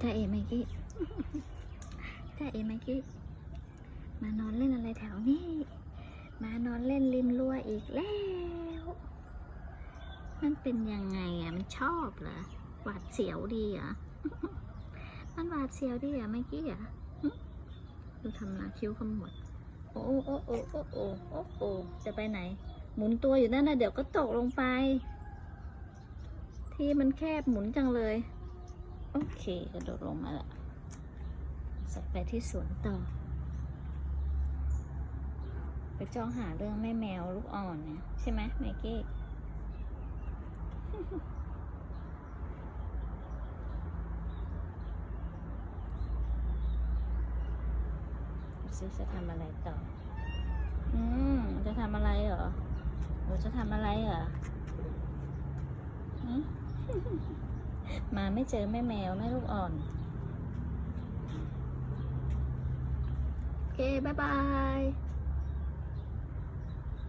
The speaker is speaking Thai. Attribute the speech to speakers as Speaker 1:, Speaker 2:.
Speaker 1: จ้าเอไมกี้จ้าเอไมกี้ มานอนเล่นอะไรแถวนี้ มานอนเล่นริมรั้วอีกแล้ว มันเป็นยังไงอะ มันชอบเหรอ หวาดเสียวดีเหรอะ มันหวาดเสียวดีอะไมกี้อะดูทำหน้าคิ้วขมวดโอ้โอ้โอ้โอ้โอ้โอ้โอ้จะไปไหน หมุนตัวอยู่นั่นนะเดี๋ยวก็ตกลงไป ที่มันแคบหมุนจังเลย โอเค กระโดดลงมาละใส่ไปที่สวนต่อ ไปจ้องหาเรื่องแม่แมวลูกอ่อนเนี่ยใช่ไหมไมกี้ดูซิจะทำอะไรต่อ อืม จะทำอะไรเหรอหนูจะทำอะไรเหรอหืม มาไม่เจอแม่แมวแม่ลูกอ่อน โอเค บ๊ายบาย